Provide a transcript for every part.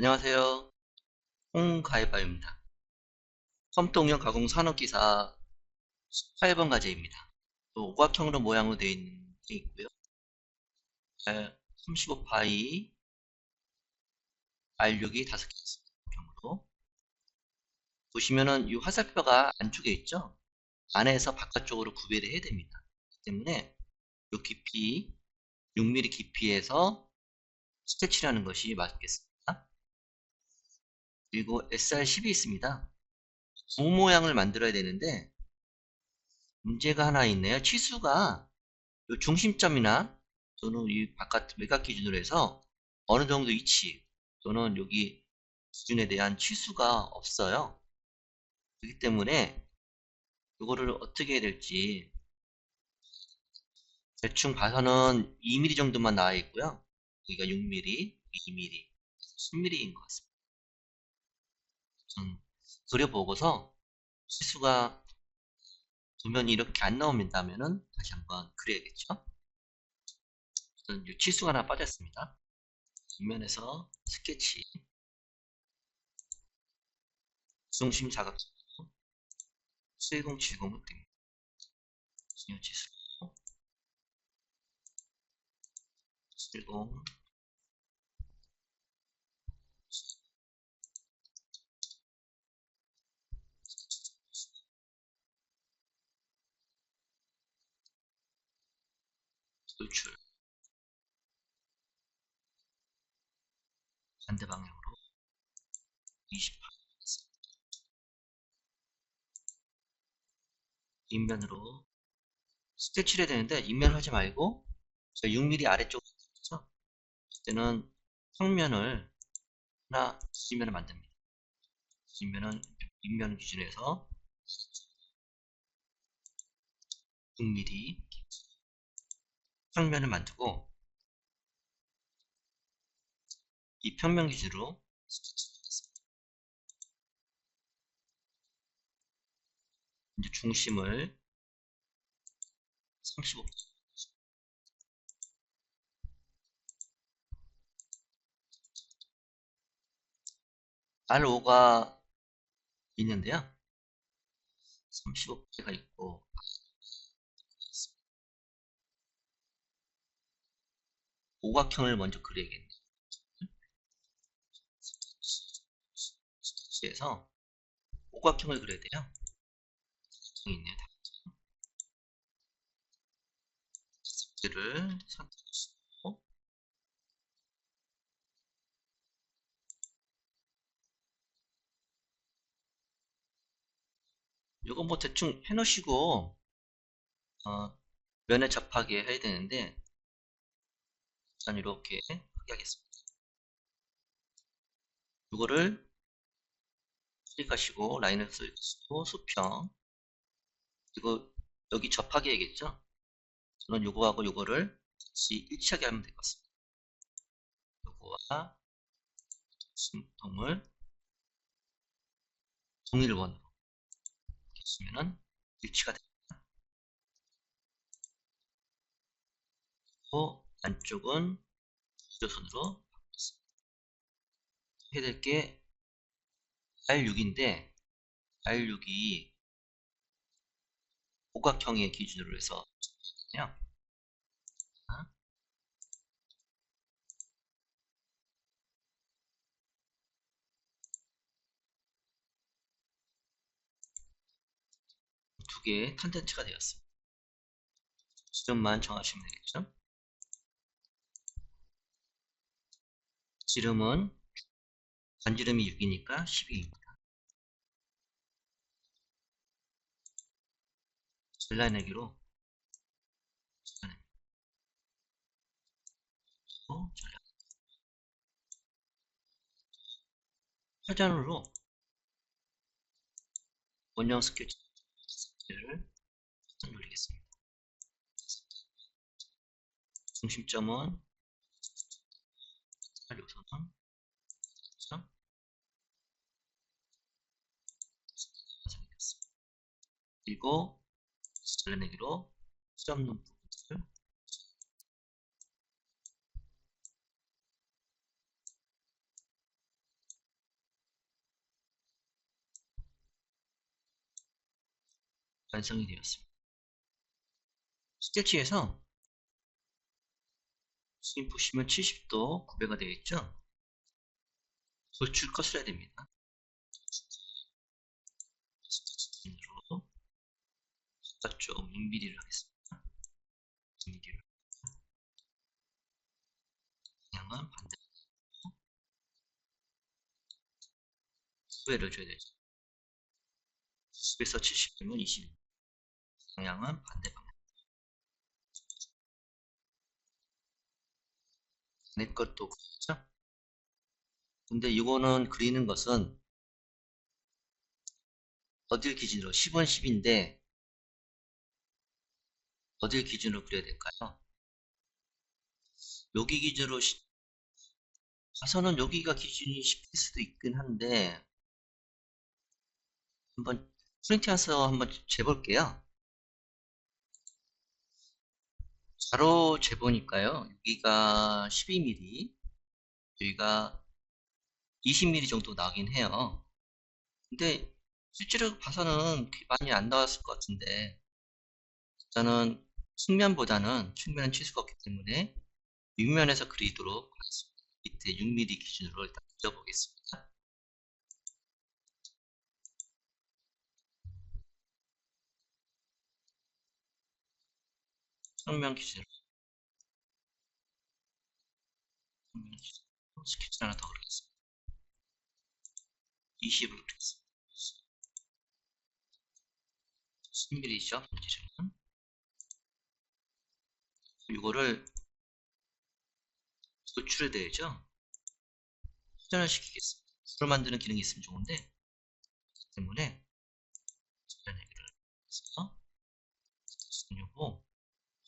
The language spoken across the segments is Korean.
안녕하세요. 홍가해바입니다. 컴퓨터응용 가공 산업기사 8번 과제입니다. 또 오각형으로 모양으로 되어 있는 게 있고요. 35파이 R6이 5개 있습니다. 보시면은 이 화살표가 안쪽에 있죠? 안에서 바깥쪽으로 구별을 해야 됩니다. 때문에 이 깊이 6mm 깊이에서 스케치라는 것이 맞겠습니다. 그리고 SR10이 있습니다. 구 모양을 만들어야 되는데 문제가 하나 있네요. 치수가 요 중심점이나 또는 이 바깥 외곽 기준으로 해서 어느 정도 위치 또는 여기 기준에 대한 치수가 없어요. 그렇기 때문에 이거를 어떻게 해야 될지 대충 봐서는 2mm 정도만 나와 있고요. 여기가 6mm, 2mm, 10mm인 것 같습니다. 음, 그려보고서 치수가 도면이 이렇게 안 나옵니다면은 다시 한번 그려야겠죠. 치수가 하나 빠졌습니다. 뒷면에서 스케치 중심 7070으로 됩니다. 이 치수 70 노출 반대 방향으로 28 인면으로 스케치를 해야 되는데 인면 하지 말고 6mm 아래쪽 있죠? 그때는 평면을 하나 뒷면을 만듭니다. 뒷면은 인면 기준에서 6mm 평면을 만들고 이 평면 기준으로 이제 중심을 35 R5가 있는데요. 35개가 있고 오각형을 먼저 그려야겠네요. 스케치에서 오각형을 그려야 돼요. 여기 있네요. 를 선택하시고 이건 뭐 대충 해놓으시고 어, 면에 접하게 해야 되는데 일단 이렇게 하겠습니다. 이거를 클릭하시고 라인을 쓰고 수평 그리고 여기 접하게 해야겠죠? 저는 요거하고 요거를 같이 일치하게 하면 될 것 같습니다. 요거와 숨통을 동일 원으로 이렇게 쓰면은 일치가 됩니다. 그리고 안쪽은 지도선으로 바꾸겠습니다. 해야 될 게 R6인데 R6이 오각형의 기준으로 해서 요두 개의 탄텐츠가 되었습니다. 지름만 정하시면 되겠죠? 지름은 반지름이 6이니까 12입니다. 잘라내기로 잘라 화전으로 원형 스케치를 누르겠습니다. 중심점은 요소는 그리고 잘라내기로 쓸없는 부분을 완성이 되었습니다. 스케치에서 지금 보시면 70도 구배가 되어 있죠? 도출 컷을 해야 됩니다. 바깥쪽 6mm를 하겠습니다. 6mm를 방향은 반대 수혜를 줘야 되죠. 10에서 70도면 20 방향은 반대 방향 내 것도 그렇죠? 근데 이거는 그리는 것은 어딜 기준으로 10원 10인데 어딜 기준으로 그려야 될까요? 여기 기준으로 시- 가서는 여기가 기준이 10일 수도 있긴 한데 한번 프린트해서 한번 재볼게요. 바로 재보니까요. 여기가 12mm, 여기가 20mm 정도 나긴 해요. 근데 실제로 봐서는 많이 안 나왔을 것 같은데 저는 측면보다는 측면은 치수가 없기 때문에 윗면에서 그리도록 하겠습니다. 밑에 6mm 기준으로 일단 그려보겠습니다. 측면 기준으로 측면 기준으로 스케치 하나 더 그리겠습니다. 20을 그리겠습니다. 10mm죠, 본질은. 이거를 도출해 돼야죠. 회전을 시키겠습니다. 수를 만드는 기능이 있으면 좋은데 때문에 회전 얘기를 해서 요거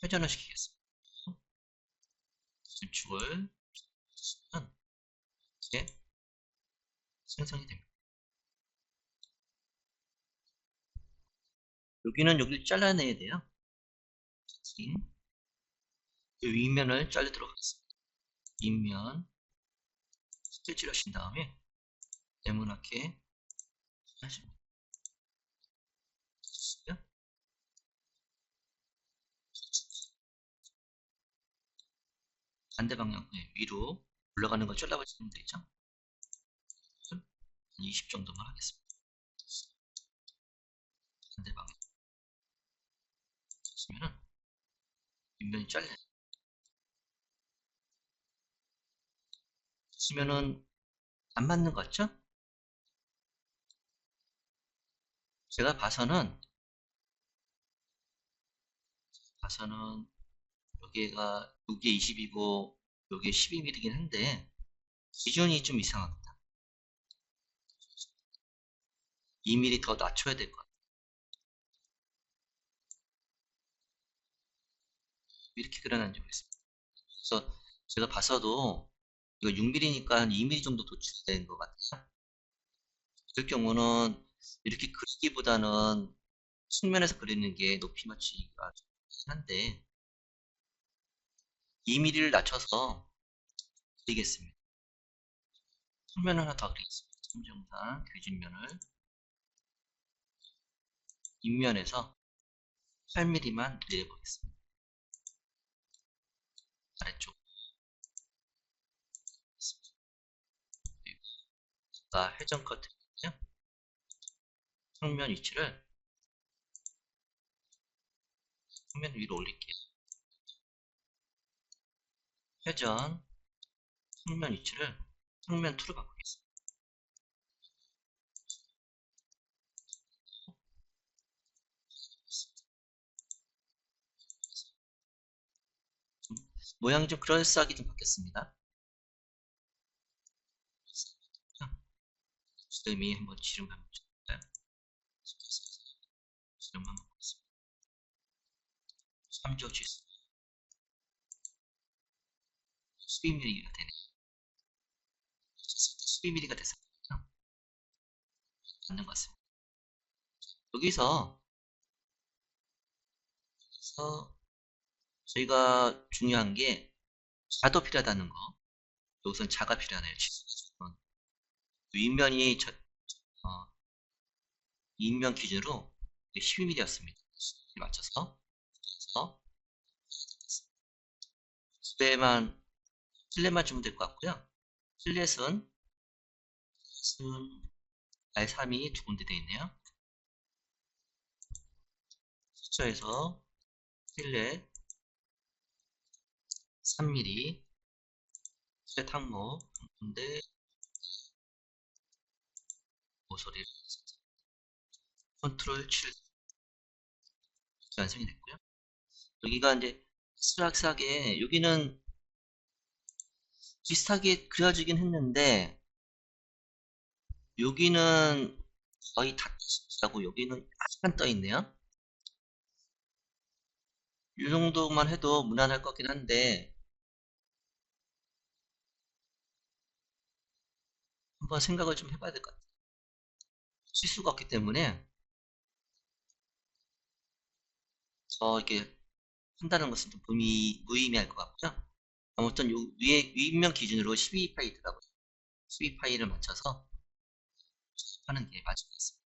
회전을 시키겠습니다. 건축을 시키면 이렇게 생성이 됩니다. 여기는 여기를 잘라내야 돼요. 이 윗면을 자르도록 하겠습니다. 윗면 스케치를 하신 다음에 네모나게 하십니다. 반대 방향 네, 위로 올라가는 걸 잘라버리면 되죠. 20 정도만 하겠습니다. 반대 방향. 그러면은 윗면이 잘려. 쓰면은 안 맞는 것 같죠? 제가 봐서는 봐서는 여기가 여기에 20이고 여기에 12mm이긴 한데 기준이 좀 이상합니다. 2mm 더 낮춰야 될 것 같아요. 이렇게 그려놨는지 모르겠습니다. 그래서 제가 봐서도 이거 6mm니까 한 2mm 정도 도출된 것 같아요. 그럴 경우는 이렇게 그리기보다는 측면에서 그리는 게 높이 맞추기가 좋긴 한데 2mm를 낮춰서 그리겠습니다. 측면 하나 더 그리겠습니다. 참정상 교진면을 윗면에서 8mm만 내려보겠습니다. 아래쪽 아까 회전 커트거든요. 측면 위치를 측면 위로 올릴게요. 회전 측면 위치를 측면 2로 바꾸겠습니다. 모양이 좀 그럴싸하게 좀 바뀌었습니다. 수렴이 한번 한번 쳐볼까요? 지름 한번 보겠습니다. 3조 지수 12mm가 되네. 12mm가 돼서 맞는 것 같습니다. 여기서 여기서 저희가 중요한 게 자도 필요하다는 거. 여기선 자가 필요하네요. 지수는. 윗면이 저, 어, 윗면 기준으로 12mm였습니다. 맞춰서 그래서 배만 실렛만 주면 될 것 같고요. 실렛은 순알 3이 두 군데 되어 있네요. 숫자에서 실렛 3mm 실렛 항모 한 군데 모서리를 컨트롤 7 완성이 됐고요. 여기가 이제 스락스하게 여기는 비슷하게 그려지긴 했는데 여기는 거의 다 하고 여기는 약간 떠 있네요. 이 정도만 해도 무난할 것 같긴 한데 한번 생각을 좀 해봐야 될 것 같아요. 실수가 없기 때문에 어, 이렇게 한다는 것은 좀 무의, 무의미할 것 같고요. 아무튼 요 위에 윗면 기준으로 12파이더라고요. 12파이를 맞춰서 하는 게 맞을 것 같습니다.